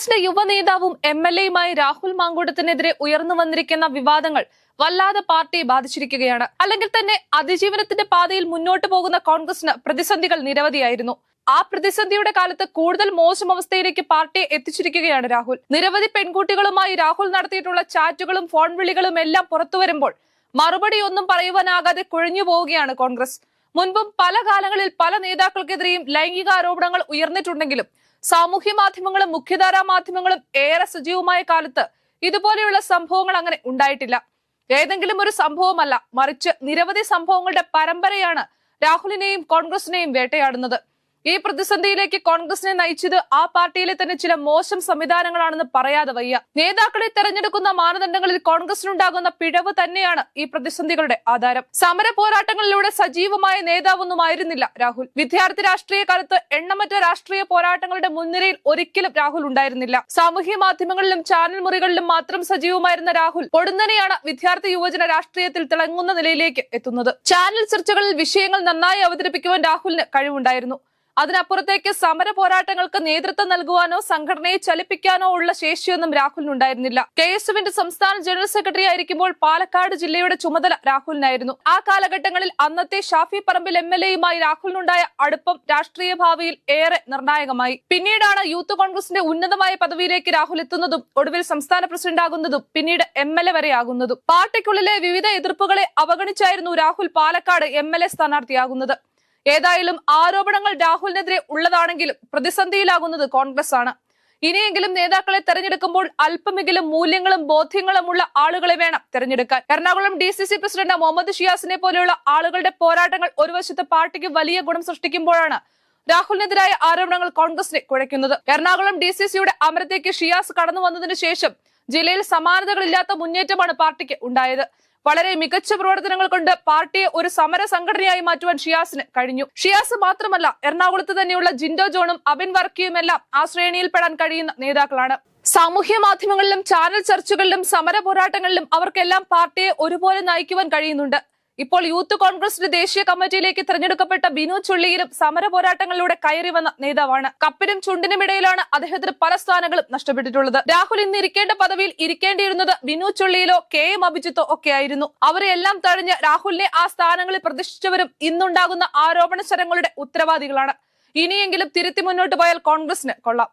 കോൺഗ്രസിന്റെ യുവനേതാവും M L എയുമായി രാഹുൽ മാങ്കൂട്ടത്തിനെതിരെ ഉയർന്നു വന്നിരിക്കുന്ന വിവാദങ്ങൾ വല്ലാതെ പാർട്ടിയെ ബാധിച്ചിരിക്കുകയാണ്. അല്ലെങ്കിൽ തന്നെ അതിജീവനത്തിന്റെ പാതയിൽ മുന്നോട്ട് പോകുന്ന കോൺഗ്രസിന് പ്രതിസന്ധികൾ നിരവധിയായിരുന്നു. ആ പ്രതിസന്ധിയുടെ കാലത്ത് കൂടുതൽ മോശം അവസ്ഥയിലേക്ക് പാർട്ടിയെ എത്തിച്ചിരിക്കുകയാണ് രാഹുൽ. നിരവധി പെൺകുട്ടികളുമായി രാഹുൽ നടത്തിയിട്ടുള്ള ചാറ്റുകളും ഫോൺ വിളികളും എല്ലാം പുറത്തു വരുമ്പോൾ മറുപടി ഒന്നും പറയുവാനാകാതെ കുഴഞ്ഞു പോവുകയാണ് കോൺഗ്രസ്. മുൻപും പല കാലങ്ങളിൽ പല നേതാക്കൾക്കെതിരെയും ലൈംഗിക ആരോപണങ്ങൾ ഉയർന്നിട്ടുണ്ടെങ്കിലും സാമൂഹ്യ മാധ്യമങ്ങളും മുഖ്യധാരാ മാധ്യമങ്ങളും ഏറെ സജീവമായ കാലത്ത് ഇതുപോലെയുള്ള സംഭവങ്ങൾ അങ്ങനെ ഉണ്ടായിട്ടില്ല. ഏതെങ്കിലും ഒരു സംഭവമല്ല മറിച്ച് നിരവധി സംഭവങ്ങളുടെ പരമ്പരയാണ് രാഹുലിനെയും കോൺഗ്രസിനെയും വേട്ടയാടുന്നത്. ഈ പ്രതിസന്ധിയിലേക്ക് കോൺഗ്രസിനെ നയിച്ചത് ആ പാർട്ടിയിലെ തന്നെ ചില മോശം സംവിധാനങ്ങളാണെന്ന് പറയാതെ വയ്യ. നേതാക്കളെ തെരഞ്ഞെടുക്കുന്ന മാനദണ്ഡങ്ങളിൽ കോൺഗ്രസിനുണ്ടാകുന്ന പിഴവ് തന്നെയാണ് ഈ പ്രതിസന്ധികളുടെ ആധാരം. സമര പോരാട്ടങ്ങളിലൂടെ സജീവമായ നേതാവൊന്നുമായിരുന്നില്ല രാഹുൽ. വിദ്യാർത്ഥി രാഷ്ട്രീയ കാലത്ത് എണ്ണമറ്റ രാഷ്ട്രീയ പോരാട്ടങ്ങളുടെ മുൻനിരയിൽ ഒരിക്കലും രാഹുൽ ഉണ്ടായിരുന്നില്ല. സാമൂഹ്യ മാധ്യമങ്ങളിലും ചാനൽ മുറികളിലും മാത്രം സജീവമായിരുന്ന രാഹുൽ പൊടുന്നനെയാണ് വിദ്യാർത്ഥി യുവജന രാഷ്ട്രീയത്തിൽ തിളങ്ങുന്ന നിലയിലേക്ക് എത്തുന്നത്. ചാനൽ ചർച്ചകളിൽ വിഷയങ്ങൾ നന്നായി അവതരിപ്പിക്കുവാൻ രാഹുലിന് കഴിവുണ്ടായിരുന്നു. അതിനപ്പുറത്തേക്ക് സമര പോരാട്ടങ്ങൾക്ക് നേതൃത്വം നൽകുവാനോ സംഘടനയെ ചലിപ്പിക്കാനോ ഉള്ള ശേഷിയൊന്നും രാഹുലിനുണ്ടായിരുന്നില്ല. കെ എസ് യുവിന്റെ സംസ്ഥാന ജനറൽ സെക്രട്ടറി ആയിരിക്കുമ്പോൾ പാലക്കാട് ജില്ലയുടെ ചുമതല രാഹുലിനായിരുന്നു. ആ കാലഘട്ടങ്ങളിൽ അന്നത്തെ ഷാഫി പറമ്പിൽ എം എൽ എയുമായി രാഹുലിനുണ്ടായ അടുപ്പം രാഷ്ട്രീയ ഭാവിയിൽ ഏറെ നിർണായകമായി. പിന്നീടാണ് യൂത്ത് കോൺഗ്രസിന്റെ ഉന്നതമായ പദവിയിലേക്ക് രാഹുൽ എത്തുന്നതും ഒടുവിൽ സംസ്ഥാന പ്രസിഡന്റ് ആകുന്നതും പിന്നീട് എം എൽ എ വരെയാകുന്നതും പാർട്ടിക്കുള്ളിലെ വിവിധ എതിർപ്പുകളെ അവഗണിച്ചായിരുന്നു Rahul Palakkad M L A സ്ഥാനാർത്ഥിയാകുന്നത്. ഏതായാലും ആരോപണങ്ങൾ രാഹുലിനെതിരെ ഉള്ളതാണെങ്കിലും പ്രതിസന്ധിയിലാകുന്നത് കോൺഗ്രസ് ആണ്. ഇനിയെങ്കിലും നേതാക്കളെ തെരഞ്ഞെടുക്കുമ്പോൾ അല്പമെങ്കിലും മൂല്യങ്ങളും ബോധ്യങ്ങളും ഉള്ള ആളുകളെ വേണം തെരഞ്ഞെടുക്കാൻ. Ernakulam D C C president Muhammad ഷിയാസിനെ പോലെയുള്ള ആളുകളുടെ പോരാട്ടങ്ങൾ ഒരു വശത്ത് പാർട്ടിക്ക് വലിയ ഗുണം സൃഷ്ടിക്കുമ്പോഴാണ് രാഹുലിനെതിരായ ആരോപണങ്ങൾ കോൺഗ്രസിനെ കുഴയ്ക്കുന്നത്. എറണാകുളം ഡി സി സിയുടെ അമരത്തേക്ക് ഷിയാസ് കടന്നു വന്നതിനു ശേഷം ജില്ലയിൽ സമാനതകളില്ലാത്ത മുന്നേറ്റമാണ് പാർട്ടിക്ക് ഉണ്ടായത്. വളരെ മികച്ച പ്രവർത്തനങ്ങൾ കൊണ്ട് പാർട്ടിയെ ഒരു സമര സംഘടനയായി മാറ്റുവാൻ ഷിയാസിന് കഴിഞ്ഞു. ഷിയാസ് മാത്രമല്ല എറണാകുളത്ത് തന്നെയുള്ള ജിൻഡോ ജോണും അബിൻ വർക്കിയുമെല്ലാം ആ ശ്രേണിയിൽപ്പെടാൻ കഴിയുന്ന നേതാക്കളാണ്. സാമൂഹ്യ മാധ്യമങ്ങളിലും ചാനൽ ചർച്ചകളിലും സമര പോരാട്ടങ്ങളിലും അവർക്കെല്ലാം പാർട്ടിയെ ഒരുപോലെ നയിക്കുവാൻ കഴിയുന്നുണ്ട്. ഇപ്പോൾ യൂത്ത് കോൺഗ്രസിന്റെ ദേശീയ കമ്മിറ്റിയിലേക്ക് തിരഞ്ഞെടുക്കപ്പെട്ട ബിനു ചുള്ളിയിലും സമര പോരാട്ടങ്ങളിലൂടെ കയറി വന്ന നേതാവാണ്. കപ്പിനും ചുണ്ടിനും ഇടയിലാണ് അദ്ദേഹത്തിന് പല സ്ഥാനങ്ങളും നഷ്ടപ്പെട്ടിട്ടുള്ളത്. രാഹുൽ ഇന്ന് ഇരിക്കേണ്ട പദവിയിൽ ഇരിക്കേണ്ടിയിരുന്നത് ബിനു ചുള്ളിയിലോ കെ എം അഭിജിത്തോ ഒക്കെ ആയിരുന്നു അവരെല്ലാം തഴഞ്ഞ് രാഹുലിനെ ആ സ്ഥാനങ്ങളിൽ പ്രതിഷ്ഠിച്ചവരും ഇന്നുണ്ടാകുന്ന ആരോപണ ശരങ്ങളുടെ ഉത്തരവാദികളാണ്. ഇനിയെങ്കിലും തിരുത്തി മുന്നോട്ട് പോയാൽ കോൺഗ്രസിന് കൊള്ളാം.